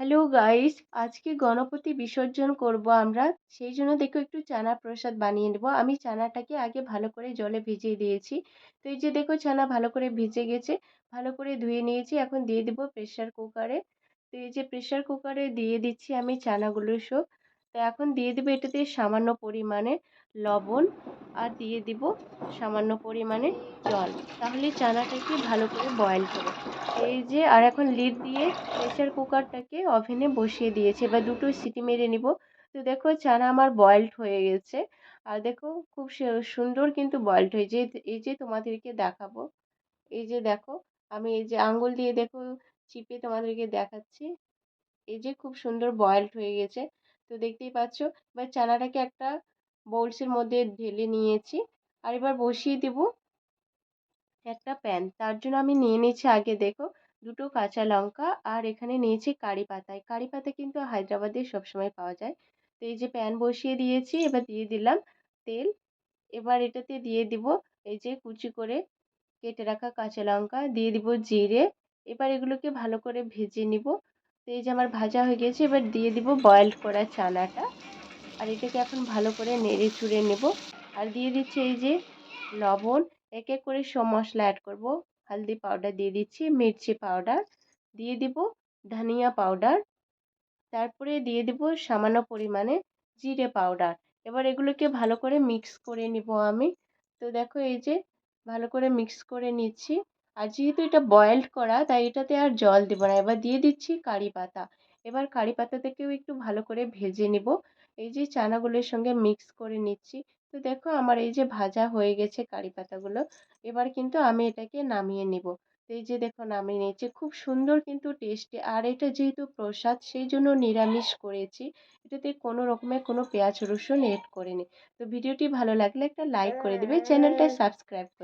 Hello guys, আজকে গণপতি বিসর্জন করব আমরা। সেই জন্য দেখো একটু চানা প্রসাদ বানিয়ে নেব। আমি চানাটাকে আগে ভালো করে জলে ভিজিয়ে দিয়েছি। তো এই যে দেখো চানা ভালো করে ভিজে গেছে, ভালো করে ধুয়ে নিয়েছি। এখন দিয়ে দেবো প্রেশার কুকারে তো এই যে প্রেশার কুকারে দিয়ে দিচ্ছি আমি চানাগুলো সব। তো এখন দিয়ে দেবো এটাতে সামান্য পরিমাণে লবণ আর দিয়ে দিব সামান্য পরিমাণে জল। তাহলে চানাটাকে ভালো করে বয়েল করে। এই যে আর এখন লিড দিয়ে প্রেশার কুকারটাকে ওভেনে বসিয়ে দিয়েছে। এবার দুটো সিটি মেরে নিব। তো দেখো চানা আমার বয়েলড হয়ে গেছে। আর দেখো খুব সুন্দর কিন্তু বয়েলড হয়েছে। এই যে তোমাদেরকে দেখাবো। এই যে দেখো, আমি এই যে আঙ্গুল দিয়ে দেখো, চিপে তোমাদেরকে দেখাচ্ছি। এই যে খুব সুন্দর বয়েলড হয়ে গেছে। তো দেখতেই পাচ্ছ। এবার চানাটাকে একটা বোলসের মধ্যে ঢেলে নিয়েছি। আর এবার বসিয়ে দেব একটা প্যান তার জন্য আমি নিয়ে নিয়েছি আগে দেখো দুটো কাঁচা লঙ্কা আর এখানে নিয়েছি কারি পাতায়। কারি পাতা কিন্তু হায়দ্রাবাদে সবসময় পাওয়া যায়। তো এই যে প্যান বসিয়ে দিয়েছি, এবার দিয়ে দিলাম তেল। এবার এটাতে দিয়ে দিব এই যে কুচি করে কেটে রাখা কাঁচা লঙ্কা। দিয়ে দিব জিরে। এবার এগুলোকে ভালো করে ভেজে নিব। এই যে আমার ভাজা হয়ে গেছে, এবার দিয়ে দিব বয়েলড করা চানাটা। আর এটাকে এখন ভালো করে নেড়ে চুড়ে নেব। আর দিয়ে দিচ্ছি এই যে লবণ। এক এক করে সব মশলা অ্যাড করব। হলদি পাউডার দিয়ে দিচ্ছি, মির্চি পাউডার দিয়ে দিব ধনিয়া পাউডার তারপরে দিয়ে দিব সামান্য পরিমাণে জিরে পাউডার এবার এগুলোকে ভালো করে মিক্স করে নিব আমি। তো দেখো এই যে ভালো করে মিক্স করে নিচ্ছি। আর যেহেতু এটা বয়েলড করা, তাই এটাতে আর জল দেবো না। এবার দিয়ে দিচ্ছি কারি পাতা। এবার কারি পাতা থেকেও একটু ভালো করে ভেজে নেব। এই যে চানাগুলোর সঙ্গে মিক্স করে নিচ্ছি। তো দেখো আমার এই যে ভাজা হয়ে গেছে কারি পাতাগুলো, এবার কিন্তু আমি এটাকে নামিয়ে নেব। তো এই যে দেখো নামিয়ে নিয়েছি, খুব সুন্দর কিন্তু টেস্টি আর এটা যেহেতু প্রসাদ, সেই জন্য নিরামিষ করেছি। এটাতে কোনো রকমের কোনো পেঁয়াজ রসুন এড করিনি। তো ভিডিওটি ভালো লাগলে একটা লাইক করে দেবে, চ্যানেলটা সাবস্ক্রাইব করে